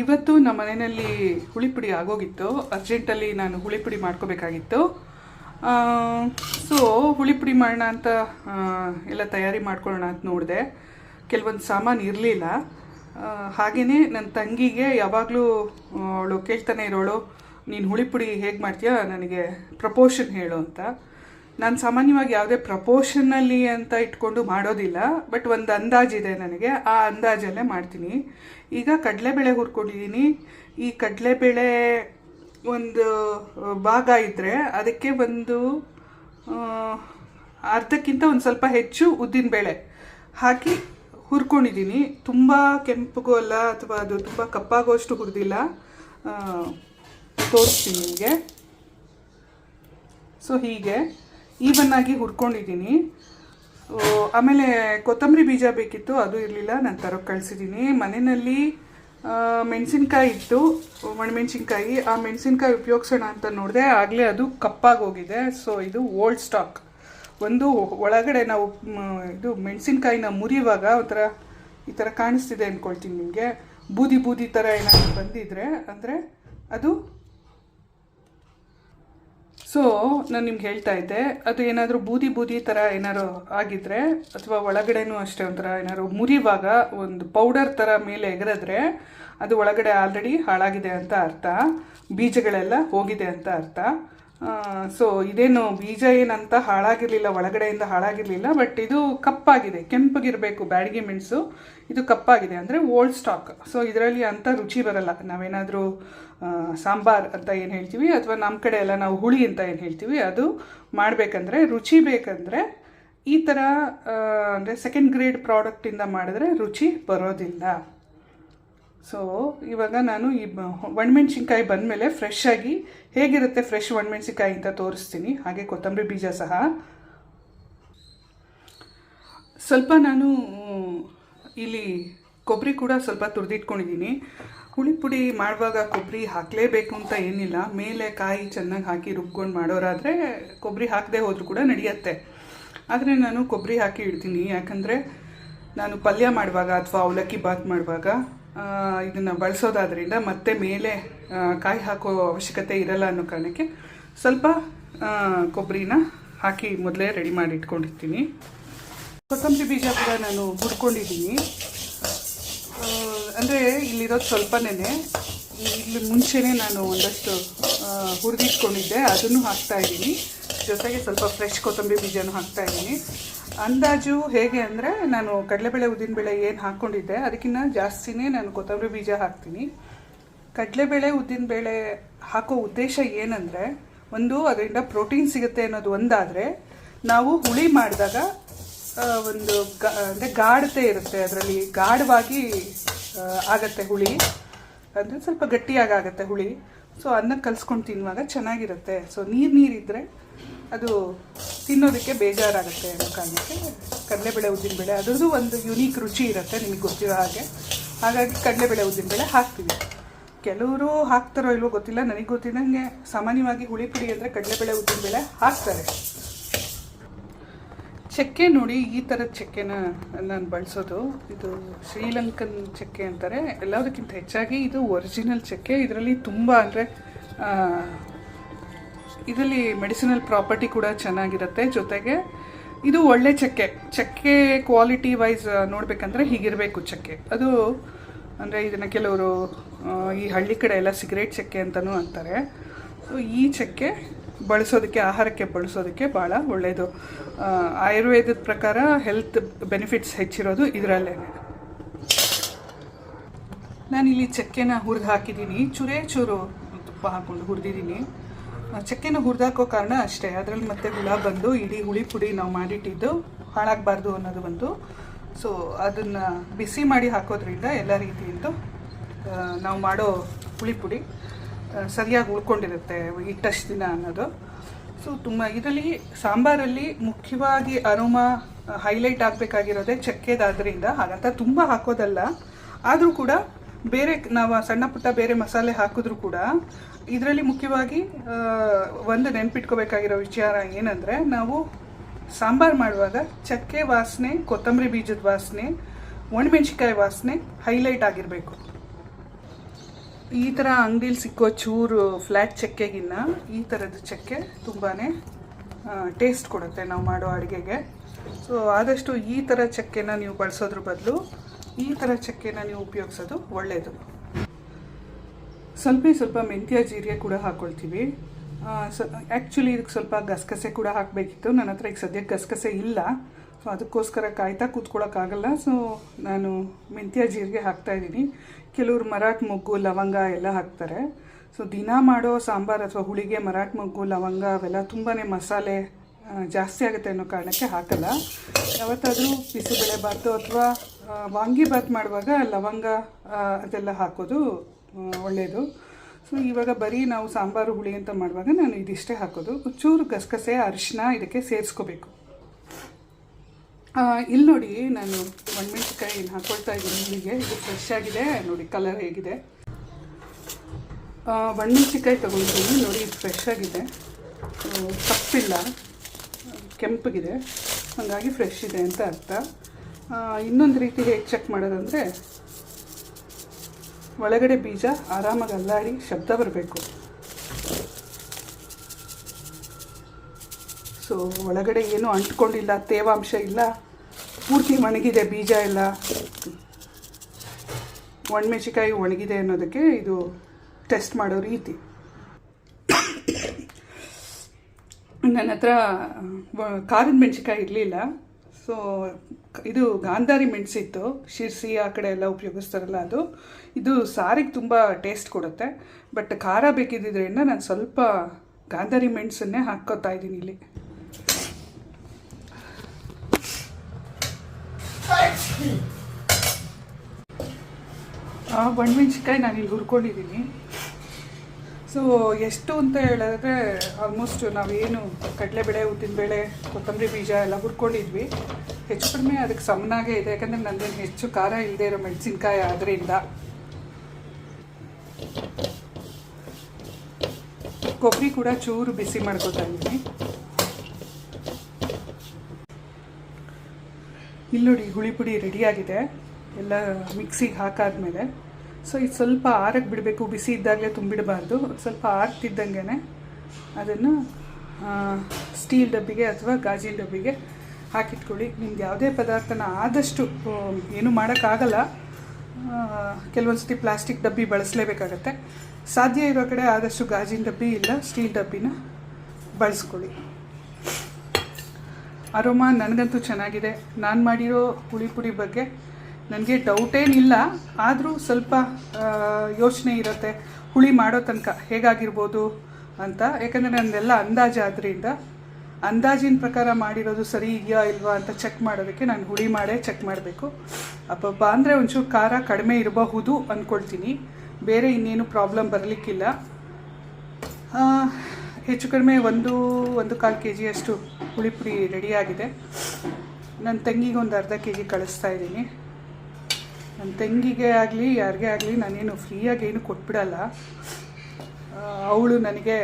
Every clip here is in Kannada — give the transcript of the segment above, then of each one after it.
ಇವತ್ತು ನಮ್ಮ ಮನೆಯಲ್ಲಿ ಹುಳಿಪುಡಿ ಆಗೋಗಿತ್ತು. ಅರ್ಜೆಂಟಲ್ಲಿ ನಾನು ಹುಳಿಪುಡಿ ಮಾಡ್ಕೋಬೇಕಾಗಿತ್ತು. ಸೊ ಹುಳಿಪುಡಿ ಮಾಡೋಣ ಅಂತ ಎಲ್ಲ ತಯಾರಿ ಮಾಡ್ಕೊಳ್ಳೋಣ ಅಂತ ನೋಡಿದೆ. ಕೆಲವೊಂದು ಸಾಮಾನು ಇರಲಿಲ್ಲ. ಹಾಗೆಯೇ ನನ್ನ ತಂಗಿಗೆ ಯಾವಾಗಲೂ ಅವಳು ಕೇಳ್ತಾನೆ ಇರೋಳು, ನೀನು ಹುಳಿಪುಡಿ ಹೇಗೆ ಮಾಡ್ತೀಯಾ? ನನಗೆ ಪ್ರಪೋರ್ಷನ್ ಹೇಳು ಅಂತ. ನಾನು ಸಾಮಾನ್ಯವಾಗಿ ಯಾವುದೇ ಪ್ರಪೋರ್ಷನಲ್ಲಿ ಅಂತ ಇಟ್ಕೊಂಡು ಮಾಡೋದಿಲ್ಲ ಬಟ್ ಒಂದು ಅಂದಾಜಿದೆ ನನಗೆ, ಆ ಅಂದಾಜಲ್ಲೇ ಮಾಡ್ತೀನಿ. ಈಗ ಕಡಲೆಬೇಳೆ ಹುರ್ಕೊಂಡಿದ್ದೀನಿ ಈ ಕಡಲೆಬೇಳೆ ಒಂದು ಭಾಗ ಇದ್ದರೆ ಅದಕ್ಕೆ ಒಂದು ಅರ್ಧಕ್ಕಿಂತ ಒಂದು ಸ್ವಲ್ಪ ಹೆಚ್ಚು ಉದ್ದಿನಬೇಳೆ ಹಾಕಿ ಹುರ್ಕೊಂಡಿದ್ದೀನಿ ತುಂಬ ಕೆಂಪಗೂ ಅಲ್ಲ, ಅಥವಾ ಅದು ತುಂಬ ಕಪ್ಪಾಗೋಷ್ಟು ಹುರಿದಿಲ್ಲ. ತೋರಿಸ್ತೀನಿ ನಿಮಗೆ. ಸೊ ಹೀಗೆ. ಈವನ್ ಆಗಿ ಹುರ್ಕೊಂಡಿದ್ದೀನಿ. ಆಮೇಲೆ ಕೊತ್ತಂಬರಿ ಬೀಜ ಬೇಕಿತ್ತು, ಅದು ಇರಲಿಲ್ಲ, ನಾನು ತರೋಕ್ಕೆ ಕಳಿಸಿದ್ದೀನಿ ಮನೆಯಲ್ಲಿ ಮೆಣಸಿನ್ಕಾಯಿ ಇತ್ತು, ಒಣಮೆಣಸಿನ್ಕಾಯಿ. ಆ ಮೆಣಸಿನ್ಕಾಯಿ ಉಪಯೋಗಿಸೋಣ ಅಂತ ನೋಡಿದೆ, ಆಗಲೇ ಅದು ಕಪ್ಪಾಗಿ ಹೋಗಿದೆ. ಸೊ ಇದು ಓಲ್ಡ್ ಸ್ಟಾಕ್. ಒಂದು ಒಳಗಡೆ ನಾವು ಇದು ಮೆಣಸಿನ್ಕಾಯಿನ ಮುರಿಯುವಾಗ ಒಂಥರ ಈ ಥರ ಕಾಣಿಸ್ತಿದೆ ಅಂದ್ಕೊಳ್ತೀನಿ ನಿಮಗೆ. ಬೂದಿ ಬೂದಿ ಥರ ಏನಾದರೂ ಬಂದಿದ್ರೆ, ಅಂದರೆ ಅದು ಸೊ ನಾನು ನಿಮ್ಗೆ ಹೇಳ್ತಾ ಇದ್ದೆ, ಅದು ಏನಾದರೂ ಬೂದಿ ಬೂದಿ ಥರ ಏನಾದ್ರು ಆಗಿದ್ರೆ, ಅಥವಾ ಒಳಗಡೆನೂ ಅಷ್ಟೇ ಒಂಥರ ಏನಾದ್ರು ಮುರಿವಾಗ ಒಂದು ಪೌಡರ್ ಥರ ಮೇಲೆ ಎಗರಿದ್ರೆ, ಅದು ಒಳಗಡೆ ಆಲ್ರೆಡಿ ಹಾಳಾಗಿದೆ ಅಂತ ಅರ್ಥ, ಬೀಜಗಳೆಲ್ಲ ಹೋಗಿದೆ ಅಂತ ಅರ್ಥ. ಸೊ ಇದೇನು ಬೀಜ ಏನಂತ ಹಾಳಾಗಿರಲಿಲ್ಲ, ಒಳಗಡೆಯಿಂದ ಹಾಳಾಗಿರಲಿಲ್ಲ ಬಟ್ ಇದು ಕಪ್ಪಾಗಿದೆ, ಕೆಂಪಗಿರಬೇಕು, ಬ್ಯಾಡಿಗೆ ಮೆಣಸು, ಇದು ಕಪ್ಪಾಗಿದೆ ಅಂದರೆ ಓಲ್ಡ್ ಸ್ಟಾಕ್ ಸೊ ಇದರಲ್ಲಿ ಅಂಥ ರುಚಿ ಬರಲ್ಲ. ನಾವೇನಾದರೂ ಸಾಂಬಾರ್ ಅಂತ ಏನು ಹೇಳ್ತೀವಿ, ಅಥವಾ ನಮ್ಮ ಕಡೆ ಎಲ್ಲ ನಾವು ಹುಳಿ ಅಂತ ಏನು ಹೇಳ್ತೀವಿ, ಅದು ಮಾಡಬೇಕಂದ್ರೆ, ರುಚಿ ಬೇಕಂದರೆ ಈ ಥರ ಅಂದರೆ ಸೆಕೆಂಡ್ ಗ್ರೇಡ್ ಪ್ರಾಡಕ್ಟಿಂದ ಮಾಡಿದ್ರೆ ರುಚಿ ಬರೋದಿಲ್ಲ. ಸೊ ಇವಾಗ ನಾನು ಈ ಒಣಮೆಣಸಿನ್ಕಾಯಿ ಬಂದಮೇಲೆ ಫ್ರೆಶ್ ಆಗಿ ಹೇಗಿರುತ್ತೆ ಫ್ರೆಶ್ ಒಣಮೆಣ್ಸಿನ್ಕಾಯಿ ಅಂತ ತೋರಿಸ್ತೀನಿ. ಹಾಗೆ ಕೊತ್ತಂಬರಿ ಬೀಜ ಸಹ. ಸ್ವಲ್ಪ ನಾನು, ಇಲ್ಲಿ ಕೊಬ್ಬರಿ ಕೂಡ ಸ್ವಲ್ಪ ತುರಿದಿಟ್ಕೊಂಡಿದ್ದೀನಿ. ಹುಳಿ ಪುಡಿ ಮಾಡುವಾಗ ಕೊಬ್ಬರಿ ಹಾಕಲೇಬೇಕು ಅಂತ ಏನಿಲ್ಲ. ಮೇಲೆ ಕಾಯಿ ಚೆನ್ನಾಗಿ ಹಾಕಿ ರುಬ್ಕೊಂಡು ಮಾಡೋರಾದರೆ ಕೊಬ್ಬರಿ ಹಾಕದೆ ಹೋದರೂ ಕೂಡ ನಡೆಯುತ್ತೆ. ಆದರೆ ನಾನು ಕೊಬ್ಬರಿ ಹಾಕಿ ಇಡ್ತೀನಿ. ಯಾಕಂದರೆ ನಾನು ಪಲ್ಯ ಮಾಡುವಾಗ ಅಥವಾ ಅವಲಕ್ಕಿ ಬಾತ್ ಮಾಡುವಾಗ ಇದನ್ನು ಬಳಸೋದಾದ್ರಿಂದ ಮತ್ತೆ ಮೇಲೆ ಕಾಯಿ ಹಾಕೋ ಅವಶ್ಯಕತೆ ಇರಲ್ಲ ಅನ್ನೋ ಕಾರಣಕ್ಕೆ ಸ್ವಲ್ಪ ಕೊಬ್ಬರಿನ ಹಾಕಿ ಮೊದಲೇ ರೆಡಿ ಮಾಡಿ ಇಟ್ಕೊಂಡಿರ್ತೀನಿ. ಕೊತ್ತಂಬರಿ ಬೀಜ ಕೂಡ ನಾನು ಹುರ್ಕೊಂಡಿದ್ದೀನಿ. ಅಂದರೆ ಇಲ್ಲಿರೋದು ಸ್ವಲ್ಪನೇ ಇಲ್ಲಿ ಮುಂಚೆನೇ ನಾನು ಒಂದಷ್ಟು ಹುರಿದಿಟ್ಕೊಂಡಿದ್ದೆ, ಅದನ್ನು ಹಾಕ್ತಾ ಇದ್ದೀನಿ. ಜೊತೆಗೆ ಸ್ವಲ್ಪ ಫ್ರೆಶ್ ಕೊತ್ತಂಬರಿ ಬೀಜನೂ ಹಾಕ್ತಾ ಇದ್ದೀನಿ. ಅಂದಾಜು ಹೇಗೆ ಅಂದರೆ, ನಾನು ಕಡಲೆಬೇಳೆ ಉದ್ದಿನಬೇಳೆ ಏನು ಹಾಕ್ಕೊಂಡಿದ್ದೆ ಅದಕ್ಕಿಂತ ಜಾಸ್ತಿನೇ ನಾನು ಕೊತ್ತಂಬರಿ ಬೀಜ ಹಾಕ್ತೀನಿ. ಕಡಲೆಬೇಳೆ ಉದ್ದಿನಬೇಳೆ ಹಾಕೋ ಉದ್ದೇಶ ಏನಂದರೆ, ಒಂದು, ಅದರಿಂದ ಪ್ರೋಟೀನ್ ಸಿಗುತ್ತೆ ಅನ್ನೋದು ಒಂದಾದರೆ, ನಾವು ಹುಳಿ ಮಾಡಿದಾಗ ಒಂದು ಗಾ, ಅಂದರೆ ಗಾಢತೆ ಇರುತ್ತೆ, ಅದರಲ್ಲಿ ಗಾಢವಾಗಿ ಆಗತ್ತೆ ಹುಳಿ. ಅಂದರೆ ಸ್ವಲ್ಪ ಗಟ್ಟಿಯಾಗಿ ಆಗುತ್ತೆ ಹುಳಿ. ಸೊ ಅನ್ನ ಕಲ್ಸ್ಕೊಂಡು ತಿನ್ನುವಾಗ ಚೆನ್ನಾಗಿರುತ್ತೆ. ಸೊ ನೀರು ನೀರಿದ್ದರೆ ಅದು ತಿನ್ನೋದಕ್ಕೆ ಬೇಜಾರಾಗುತ್ತೆ ಅನ್ನೋ ಕಾರಣಕ್ಕೆ ಕಡಲೆಬೇಳೆ ಉದ್ದಿನಬೇಳೆ ಅದರದ್ದು ಒಂದು ಯುನೀಕ್ ರುಚಿ ಇರುತ್ತೆ ನಿಮಗೆ ಗೊತ್ತಿರೋ ಹಾಗೆ. ಹಾಗಾಗಿ ಕಡಲೆಬೇಳೆ ಉದ್ದಿನಬೇಳೆ ಹಾಕ್ತೀವಿ. ಕೆಲವರು ಹಾಕ್ತಾರೋ ಇಲ್ವೋ ಗೊತ್ತಿಲ್ಲ. ನನಗೆ ಗೊತ್ತಿದ್ದಂಗೆ ಸಾಮಾನ್ಯವಾಗಿ ಹುಳಿ ಪುಡಿ ಅಂದರೆ ಕಡಲೆಬೇಳೆ ಉದ್ದಿನಬೇಳೆ ಹಾಕ್ತಾರೆ. ಚಕ್ಕೆ ನೋಡಿ ಈ ಥರದ ಚಕ್ಕೆನ ನಾನು ಬಳಸೋದು. ಇದು ಶ್ರೀಲಂಕನ್ ಚಕ್ಕೆ ಅಂತಾರೆ. ಎಲ್ಲದಕ್ಕಿಂತ ಹೆಚ್ಚಾಗಿ ಇದು ಒರಿಜಿನಲ್ ಚಕ್ಕೆ. ಇದರಲ್ಲಿ ತುಂಬ ಅಂದರೆ ಇದರಲ್ಲಿ ಮೆಡಿಸಿನಲ್ ಪ್ರಾಪರ್ಟಿ ಕೂಡ ಚೆನ್ನಾಗಿರುತ್ತೆ. ಜೊತೆಗೆ ಇದು ಒಳ್ಳೆ ಚಕ್ಕೆ. ಚಕ್ಕೆ ಕ್ವಾಲಿಟಿ ವೈಸ್ ನೋಡಬೇಕಂದ್ರೆ ಹೀಗಿರಬೇಕು ಚಕ್ಕೆ. ಅದು ಅಂದರೆ ಇದನ್ನು ಕೆಲವರು ಈ ಹಳ್ಳಿ ಕಡೆ ಎಲ್ಲ ಸಿಗರೇಟ್ ಚಕ್ಕೆ ಅಂತಲೂ ಅಂತಾರೆ. ಸೊ ಈ ಚಕ್ಕೆ ಬಳಸೋದಕ್ಕೆ, ಆಹಾರಕ್ಕೆ ಬಳಸೋದಕ್ಕೆ ಭಾಳ ಒಳ್ಳೆಯದು. ಆಯುರ್ವೇದದ ಪ್ರಕಾರ ಹೆಲ್ತ್ ಬೆನಿಫಿಟ್ಸ್ ಹೆಚ್ಚಿರೋದು ಇದರಲ್ಲೇ. ನಾನಿಲ್ಲಿ ಚಕ್ಕೆನ ಹುರಿದು ಹಾಕಿದ್ದೀನಿ. ಚೂರೇ ಚೂರು ತುಪ್ಪ ಹಾಕ್ಕೊಂಡು ಹುರಿದಿದ್ದೀನಿ. ಚಕ್ಕೆನ ಹುರಿದಾಕೋ ಕಾರಣ ಅಷ್ಟೇ. ಅದರಲ್ಲಿ ಮತ್ತೆ ಹುಳ ಬಂದು, ಇಡೀ ಹುಳಿ ಪುಡಿ ನಾವು ಮಾಡಿಟ್ಟಿದ್ದು ಹಾಳಾಗಬಾರ್ದು ಅನ್ನೋದು ಒಂದು ಸೊ ಅದನ್ನು ಬಿಸಿ ಮಾಡಿ ಹಾಕೋದ್ರಿಂದ ಎಲ್ಲ ರೀತಿಯಿಂದ ನಾವು ಮಾಡೋ ಹುಳಿ ಪುಡಿ ಸರಿಯಾಗಿ ಉಳ್ಕೊಂಡಿರುತ್ತೆ ಇಟ್ಟಷ್ಟು ದಿನ ಅನ್ನೋದು. ಸೊ ತುಂಬ ಇದರಲ್ಲಿ ಸಾಂಬಾರಲ್ಲಿ ಮುಖ್ಯವಾಗಿ ಅರೋಮ ಹೈಲೈಟ್ ಆಗಬೇಕಾಗಿರೋದೇ ಚಕ್ಕೆದಾದ್ರಿಂದ. ಹಾಗಂತ ತುಂಬ ಹಾಕೋದಲ್ಲ. ಆದರೂ ಕೂಡ ಬೇರೆ ನಾವು ಸಣ್ಣ ಪುಟ್ಟ ಬೇರೆ ಮಸಾಲೆ ಹಾಕಿದ್ರು ಕೂಡ ಇದರಲ್ಲಿ ಮುಖ್ಯವಾಗಿ ಒಂದು ನೆನ್ಪಿಟ್ಕೋಬೇಕಾಗಿರೋ ವಿಚಾರ ಏನಂದರೆ ನಾವು ಸಾಂಬಾರು ಮಾಡುವಾಗ ಚಕ್ಕೆ ವಾಸನೆ, ಕೊತ್ತಂಬರಿ ಬೀಜದ ವಾಸನೆ ಒಣಮೆಣ್ಸಿಕಾಯಿ ವಾಸನೆ ಹೈಲೈಟ್ ಆಗಿರಬೇಕು. ಈ ಥರ ಅಂಗಡೀಲಿ ಸಿಕ್ಕೋ ಚೂರು ಫ್ಲ್ಯಾಟ್ ಚಕ್ಕೆಗಿನ್ನ ಈ ಥರದ ಚಕ್ಕೆ ತುಂಬಾ ಟೇಸ್ಟ್ ಕೊಡುತ್ತೆ ನಾವು ಮಾಡೋ ಅಡುಗೆಗೆ. ಸೊ ಆದಷ್ಟು ಈ ಥರ ಚಕ್ಕೆನ ನೀವು ಬಳಸೋದ್ರ ಬದಲು ಈ ಥರ ಚಕ್ಕೆನ ನೀವು ಉಪಯೋಗಿಸೋದು ಒಳ್ಳೆಯದು ಸ್ವಲ್ಪ ಸ್ವಲ್ಪ ಮೆಂತ್ಯ, ಜೀರಿಗೆ ಕೂಡ ಹಾಕ್ಕೊಳ್ತೀವಿ ಆ್ಯಕ್ಚುಲಿ ಇದಕ್ಕೆ ಸ್ವಲ್ಪ ಗಸಗಸೆ ಕೂಡ ಹಾಕಬೇಕಿತ್ತು. ನನ್ನ ಹತ್ರ ಈಗ ಸದ್ಯಕ್ಕೆ ಗಸಗಸೆ ಇಲ್ಲ. ಸೊ ಅದಕ್ಕೋಸ್ಕರ ಕಾಯ್ತಾ ಕೂತ್ಕೊಳ್ಳೋಕ್ಕಾಗಲ್ಲ ಸೊ ನಾನು ಮೆಂತ್ಯ ಜೀರಿಗೆ ಹಾಕ್ತಾಯಿದ್ದೀನಿ ಕೆಲವರು ಮರಾಠಿ ಮೊಗ್ಗು, ಲವಂಗ ಎಲ್ಲ ಹಾಕ್ತಾರೆ. ಸೊ ದಿನ ಮಾಡೋ ಸಾಂಬಾರು ಅಥವಾ ಹುಳಿಗೆ ಮರಾಠಿ ಮೊಗ್ಗು, ಲವಂಗ ಅವೆಲ್ಲ ತುಂಬಾ ಮಸಾಲೆ ಜಾಸ್ತಿ ಆಗುತ್ತೆ ಅನ್ನೋ ಕಾರಣಕ್ಕೆ ಹಾಕಲ್ಲ. ಯಾವತ್ತಾದರೂ ಬಿಸಿಬೇಳೆ ಬಾತು ಅಥವಾ ವಾಂಗಿ ಬಾತ್ ಮಾಡುವಾಗ ಲವಂಗ ಅದೆಲ್ಲ ಹಾಕೋದು ಒಳ್ಳೆಯದು ಸೊ ಇವಾಗ ಬರೀ ನಾವು ಸಾಂಬಾರು, ಹುಳಿ ಅಂತ ಮಾಡುವಾಗ ನಾನು ಇದಿಷ್ಟೇ ಹಾಕೋದು. ಚೂರು ಗಸಗಸೆ ಅರಿಶಿನ ಇದಕ್ಕೆ ಸೇರಿಸ್ಕೋಬೇಕು. ಇಲ್ಲಿ ನೋಡಿ ನಾನು ಒಣಮೆಣಸಿನ್ಕಾಯಿ ಹಾಕೊಳ್ತಾ ಇದ್ದೀನಿ ಇಲ್ಲಿಗೆ. ಇದು ಫ್ರೆಶ್ ಆಗಿದೆ. ನೋಡಿ ಕಲರ್ ಹೇಗಿದೆ. ಒಣಮೆಣಸಿನ್ಕಾಯಿ ತೊಗೊಳ್ತೀನಿ ನೋಡಿ ಇದು ಫ್ರೆಶ್ ಆಗಿದೆ. ತಪ್ಪಿಲ್ಲ. ಕೆಂಪಗಿದೆ. ಹಾಗಾಗಿ ಫ್ರೆಶ್ ಇದೆ ಅಂತ ಅರ್ಥ. ಇನ್ನೊಂದು ರೀತಿ ಹೇಗೆ ಚೆಕ್ ಮಾಡೋದಂದರೆ, ಒಳಗಡೆ ಬೀಜ ಆರಾಮಾಗಿ ಅಲ್ಲಾಡಿ ಶಬ್ದ ಬರಬೇಕು. ಸೊ ಒಳಗಡೆ ಏನೂ ಅಂಟ್ಕೊಂಡಿಲ್ಲ, ತೇವಾಂಶ ಇಲ್ಲ, ಪೂರ್ತಿ ಒಣಗಿದೆ, ಬೀಜ ಎಲ್ಲ. ಒಣಮೆಣಸಿಕಾಯಿ ಒಣಗಿದೆ ಅನ್ನೋದಕ್ಕೆ ಇದು ಟೆಸ್ಟ್ ಮಾಡೋ ರೀತಿ. ನನ್ನ ಹತ್ರ ಖಾರದ ಮೆಣಸಿಕಾಯಿ ಇರಲಿಲ್ಲ. ಸೊ, ಇದು ಗಾಂಧಾರಿ ಮೆಣಸಿತ್ತು. ಶಿರ್ಸಿ ಆ ಕಡೆ ಎಲ್ಲ ಉಪಯೋಗಿಸ್ತಾರಲ್ಲ ಅದು. ಇದು ಸಾರಿಗೆ ತುಂಬ ಟೇಸ್ಟ್ ಕೊಡುತ್ತೆ. ಬಟ್ ಖಾರ ಬೇಕಿದ್ದರಿಂದ ನಾನು ಸ್ವಲ್ಪ ಗಾಂಧಾರಿ ಮೆಣಸನ್ನೇ ಹಾಕ್ಕೋತಾ ಇದ್ದೀನಿ ಇಲ್ಲಿ. ಒಣಮೆಣ್ಸಿಕಾಯಿ ನಾನು ಇಲ್ಲಿ ಹುರ್ಕೊಂಡಿದ್ದೀನಿ ಸೊ ಎಷ್ಟು ಅಂತ ಹೇಳಿದ್ರೆ ಆಲ್ಮೋಸ್ಟ್ ನಾವೇನು ಕಡಲೆಬೇಳೆ ಉದ್ದಿನಬೇಳೆ ಕೊತ್ತಂಬರಿ ಬೀಜ ಎಲ್ಲ ಹುರ್ಕೊಂಡಿದ್ವಿ. ಹೆಚ್ಚು ಕಡಿಮೆ ಅದಕ್ಕೆ ಸಮನಾಗೇ ಇದೆ. ಯಾಕಂದರೆ ನಂದೇನು ಹೆಚ್ಚು ಖಾರ ಇಲ್ಲದೆ ಇರೋ ಮೆಣಸಿನ್ಕಾಯಿ ಆದ್ದರಿಂದ ಕೊಬ್ಬರಿ ಕೂಡ ಚೂರು ಬಿಸಿ ಮಾಡ್ಕೊತಾ ಇದ್ದೀನಿ. ಇಲ್ಲಿ ನೋಡಿ ಹುಳಿ ಪುಡಿ ರೆಡಿಯಾಗಿದೆ ಎಲ್ಲ ಮಿಕ್ಸಿಗೆ ಹಾಕಾದ್ಮೇಲೆ. ಸೊ ಇದು ಸ್ವಲ್ಪ ಆರಕ್ಕೆ ಬಿಡಬೇಕು. ಬಿಸಿ ಇದ್ದಾಗಲೇ ತುಂಬಿಡಬಾರ್ದು. ಸ್ವಲ್ಪ ಆರ್ತಿದ್ದಂಗೆ ಅದನ್ನು ಸ್ಟೀಲ್ ಡಬ್ಬಿಗೆ ಅಥವಾ ಗಾಜಿನ ಡಬ್ಬಿಗೆ ಹಾಕಿಟ್ಕೊಳ್ಳಿ. ನಿಮ್ಗೆ ಯಾವುದೇ ಪದಾರ್ಥನ ಆದಷ್ಟು ಏನು ಮಾಡೋಕ್ಕಾಗಲ್ಲ. ಕೆಲವೊಂದು ಸತಿ ಪ್ಲಾಸ್ಟಿಕ್ ಡಬ್ಬಿ ಬಳಸಲೇಬೇಕಾಗತ್ತೆ. ಸಾಧ್ಯ ಇರೋ ಕಡೆ ಆದಷ್ಟು ಗಾಜಿನ ಡಬ್ಬಿ ಇಲ್ಲ ಸ್ಟೀಲ್ ಡಬ್ಬಿನ ಬಳಸ್ಕೊಳ್ಳಿ. ಅರೋಮಾ, ನನಗಂತೂ ಚೆನ್ನಾಗಿದೆ. ನಾನು ಮಾಡಿರೋ ಹುಳಿ ಪುಡಿ ಬಗ್ಗೆ ನನಗೆ ಡೌಟೇನಿಲ್ಲ ಆದರೂ ಸ್ವಲ್ಪ ಯೋಚನೆ ಇರುತ್ತೆ. ಹುಳಿ ಮಾಡೋ ತನಕ ಹೇಗಾಗಿರ್ಬೋದು ಅಂತ. ಯಾಕಂದರೆ ನನ್ನೆಲ್ಲ ಅಂದಾಜು ಆದ್ದರಿಂದ ಅಂದಾಜಿನ ಪ್ರಕಾರ ಮಾಡಿರೋದು ಸರಿ ಇದೆಯಾ ಇಲ್ವಾ ಅಂತ ಚೆಕ್ ಮಾಡೋದಕ್ಕೆ ನಾನು ಹುಳಿ ಮಾಡೇ ಚೆಕ್ ಮಾಡಬೇಕು. ಅಪ್ಪಪ್ಪ ಅಂದರೆ ಒಂಚೂರು ಖಾರ ಕಡಿಮೆ ಇರಬಹುದು ಅಂದ್ಕೊಳ್ತೀನಿ ಬೇರೆ ಇನ್ನೇನು ಪ್ರಾಬ್ಲಮ್ ಬರಲಿಕ್ಕಿಲ್ಲ. ಹೆಚ್ಚು ಕಡಿಮೆ ಒಂದು ಒಂದು ಕಾಲು ಕೆ ಜಿಯಷ್ಟು ಹುಳಿ ಪುಡಿ ರೆಡಿಯಾಗಿದೆ ನನ್ನ ತಂಗಿಗೆ ಒಂದು ಅರ್ಧ ಕೆ ಜಿ ಕಳಿಸ್ತಾ ಇದ್ದೀನಿ. ನನ್ನ ತಂಗಿಗೆ ಆಗಲಿ, ಯಾರಿಗೇ ಆಗಲಿ ನಾನೇನು ಫ್ರೀಯಾಗಿ ಏನು ಕೊಟ್ಬಿಡಲ್ಲ. ಅವಳು ನನಗೆ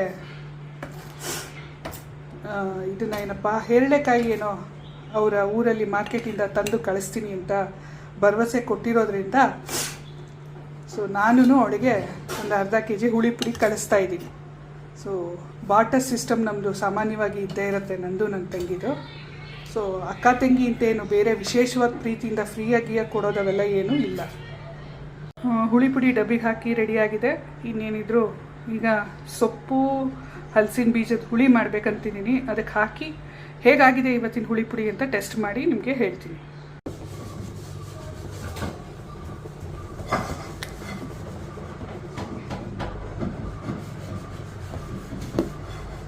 ಇದನ್ನ ಏನಪ್ಪ ಹೇರಳೆಕಾಯಿ ಏನೋ ಅವರ ಊರಲ್ಲಿ ಮಾರ್ಕೆಟಿಂದ ತಂದು ಕಳಿಸ್ತೀನಿ ಅಂತ ಭರವಸೆ ಕೊಟ್ಟಿರೋದ್ರಿಂದ, ಸೊ ನಾನು ಅವಳಿಗೆ ಒಂದು ಅರ್ಧ ಕೆ ಜಿ ಹುಳಿ ಪುಡಿ ಕಳಿಸ್ತಾ ಇದ್ದೀನಿ. ಸೊ ಬಾಟರ್ ಸಿಸ್ಟಮ್ ನಮ್ಮದು ಸಾಮಾನ್ಯವಾಗಿ ಇದ್ದೇ ಇರುತ್ತೆ ನಂದು, ನನ್ನ ತಂಗಿದು. ಸೊ ಅಕ್ಕ ತಂಗಿ ಅಂತೇನು ಬೇರೆ ವಿಶೇಷವಾದ ಪ್ರೀತಿಯಿಂದ ಫ್ರೀಯಾಗಿ ಕೊಡೋದವೆಲ್ಲ ಏನೂ ಇಲ್ಲ. ಹುಳಿ ಪುಡಿ ಡಬ್ಬಿಗೆ ಹಾಕಿ ರೆಡಿಯಾಗಿದೆ ಇನ್ನೇನಿದ್ರು ಈಗ ಸೊಪ್ಪು, ಹಲಸಿನ ಬೀಜದ ಹುಳಿ ಮಾಡ್ಬೇಕಂತಿದ್ದೀನಿ. ಅದಕ್ಕೆ ಹಾಕಿ ಹೇಗಾಗಿದೆ ಇವತ್ತಿನ ಹುಳಿ ಪುಡಿ ಅಂತ ಟೆಸ್ಟ್ ಮಾಡಿ ನಿಮಗೆ ಹೇಳ್ತೀನಿ.